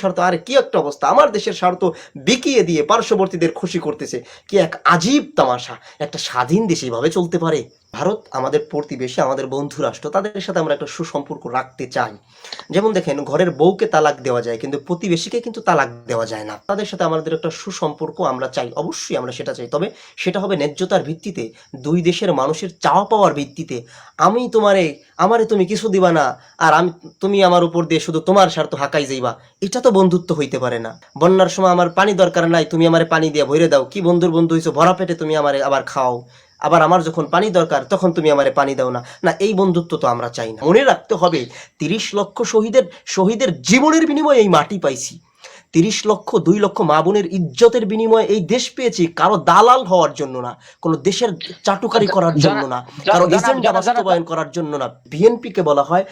স্বার্থ, আর কি একটা অবস্থা? আমার দেশের স্বার্থ বিকিয়ে দিয়ে পার্শ্ববর্তীদের খুশি করতেছে। কি এক আজীব তামাশা। একটা স্বাধীন দেশ এইভাবে চলতে পারে? ভারত, আমাদের প্রতিবেশী, আমাদের বন্ধু রাষ্ট্র, তাদের সাথে আমরা একটা সুসম্পর্ক রাখতে চাই। যেমন দেখেন, ঘরের বউকে তালাক দেওয়া যায়, কিন্তু প্রতিবেশীকে কিন্তু তালাক দেওয়া যায় না। তাদের সাথে আমাদের একটা সুসম্পর্ক আমরা চাই, অবশ্যই আমরা সেটা চাই। তবে সেটা হবে ন্যায্যতার ভিত্তিতে, দুই দেশের মানুষের চাওয়া পাওয়ার ভিত্তিতে। আমি তোমারে, আমারে তুমি কিছু দিবা না, আর আমি, তুমি আমার উপর দিয়ে শুধু তোমার স্বার্থ হাঁকাই যাইবা। এটা তো বন্ধুত্ব হইতে পারে না। বন্যার সময় আমার পানি দরকার নাই, তুমি আমারে পানি দিয়ে ভরে দাও। কি বন্ধুর বন্ধু হইছো, ভরা পেটে তুমি আমারে আবার খাও। আবার আমার যখন পানি দরকার, তখন তুমি আমারে পানি দাও না। না, এই বন্ধুত্ব তো আমরা চাই না। মনে রাখতে হবে, তিরিশ লক্ষ শহীদের শহীদের জীবনের বিনিময়ে এই মাটি পাইছি। তিরিশ লক্ষ দুই লক্ষ মা বোনের ইজ্জতের বিনিময়ে এই দেশ পেয়েছি কারও দালাল হওয়ার জন্য না কোনো দেশের চাটুকারি করার জন্য না কারও এজেন্ডা বাস্তবায়ন করার জন্য না। বিএনপি কে বলা হয়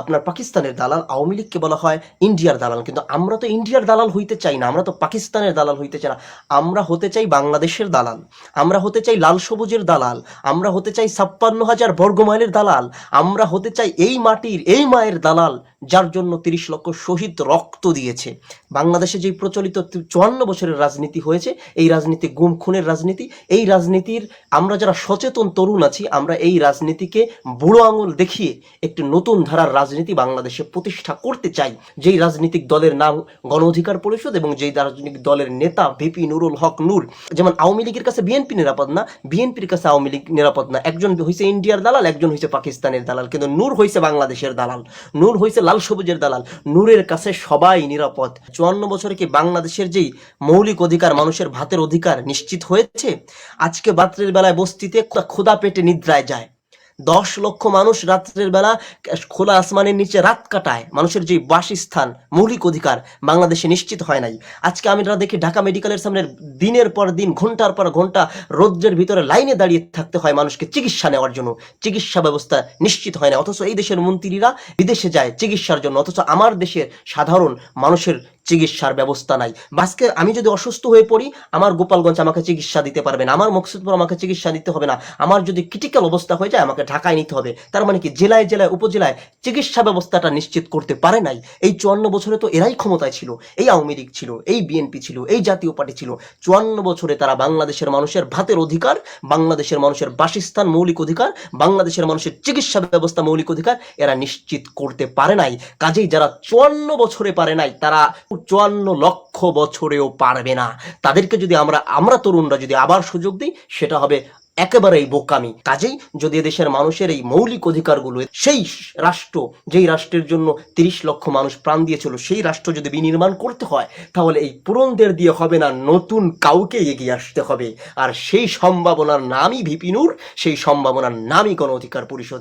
আপনার পাকিস্তানের দালাল আওয়ামী লীগকে বলা হয় ইন্ডিয়ার দালাল। কিন্তু আমরা তো ইন্ডিয়ার দালাল হইতে চাই না আমরা তো পাকিস্তানের দালাল হইতে চাই না। আমরা হতে চাই বাংলাদেশের দালাল আমরা হতে চাই লাল সবুজের দালাল আমরা হতে চাই ছাপ্পান্ন হাজার বর্গমাইলের দালাল আমরা হতে চাই এই মাটির এই মায়ের দালাল যার জন্য তিরিশ লক্ষ শহীদ রক্ত দিয়েছে। বাংলাদেশে যে প্রচলিত চুয়ান্ন বছরের রাজনীতি হয়েছে, এই রাজনীতি গুম খুনের রাজনীতি, এই রাজনীতির আমরা যারা সচেতন তরুণ আছি, আমরা এই রাজনীতিকে বুড়ো আঙুল দেখিয়ে একটি নতুন ধারার রাজনীতি বাংলাদেশে প্রতিষ্ঠা করতে চাই। যেই রাজনৈতিক দলের নাম গণ অধিকার পরিষদ এবং যেই রাজনৈতিক দলের নেতা ভিপি নুরুল হক নূর, যেমন আওয়ামী লীগের কাছে বিএনপি নিরাপদ না, বিএনপির কাছে আওয়ামী লীগ নিরাপদ না। একজন হয়েছে ইন্ডিয়ার দালাল, একজন হয়েছে পাকিস্তানের দালাল, কিন্তু নূর হয়েছে বাংলাদেশের দালাল, নূর হয়েছে লাল সবুজের দালাল, নূরের কাছে সবাই নিরাপদ। চুয়ান্ন বছরে কি বাংলাদেশের যেই মৌলিক অধিকার, মানুষের ভাতের অধিকার নিশ্চিত হয়েছে? আজকে রাত্রের বেলায় বস্তিতে ক্ষুদা পেটে নিদ্রায় যায়। দশ লক্ষ মানুষ রাত্রের বেলা খোলা আসমানের নিচে রাত কাটায়। মানুষের যে বাসস্থান, মৌলিক অধিকার বাংলাদেশে নিশ্চিত হয় নাই। আজকে আমরা দেখি ঢাকা মেডিকেলের সামনে দিনের পর দিন, ঘণ্টার পর ঘণ্টা রৌদ্রের ভিতরে লাইনে দাঁড়িয়ে থাকতে হয় মানুষকে চিকিৎসা নেওয়ার জন্য। চিকিৎসা ব্যবস্থা নিশ্চিত হয় না অথচ এই দেশের মন্ত্রীরা বিদেশে যায় চিকিৎসার জন্য। অথচ আমার দেশের সাধারণ মানুষের চিকিৎসার ব্যবস্থা নাই। বাসকে আমি যদি অসুস্থ হয়ে পড়ি, আমার গোপালগঞ্জ আমাকে চিকিৎসা দিতে পারবে না। আমার মকসুদপুর আমাকে চিকিৎসা দিতে হবে না। আমার যদি ক্রিটিক্যাল অবস্থা হয়ে যায়, আমাকে ঢাকায় নিতে হবে। তার মানে কি, জেলায় জেলায়, উপজেলায় চিকিৎসা ব্যবস্থাটা নিশ্চিত করতে পারে নাই। এই চুয়ান্ন বছরে তো এরাই ক্ষমতায় ছিল। এই আওয়ামী লীগ ছিল, এই বিএনপি ছিল, এই জাতীয় পার্টি ছিল। চুয়ান্ন বছরে তারা বাংলাদেশের মানুষের ভাতের অধিকার, বাংলাদেশের মানুষের বাসস্থান মৌলিক অধিকার, বাংলাদেশের মানুষের চিকিৎসা ব্যবস্থা মৌলিক অধিকার এরা নিশ্চিত করতে পারে নাই। কাজেই যারা চুয়ান্ন বছরে পারে নাই, তারা চুয়ান্ন লক্ষ বছরেও পারবে না। তাদেরকে যদি আমরা আমরা তরুণরা যদি আবার সুযোগ দিই, সেটা হবে একেবারেই বোকামি। কাজেই যদি দেশের মানুষের এই মৌলিক অধিকারগুলো, সেই রাষ্ট্র, যেই রাষ্ট্রের জন্য তিরিশ লক্ষ মানুষ প্রাণ দিয়েছিল, সেই রাষ্ট্র যদি বিনির্মাণ করতে হয়, তাহলে এই পুরনদের দিয়ে হবে না, নতুন কাউকে এগিয়ে আসতে হবে। আর সেই সম্ভাবনার নামই ভিপিনুর সেই সম্ভাবনার নামই গণ অধিকার পরিষদ।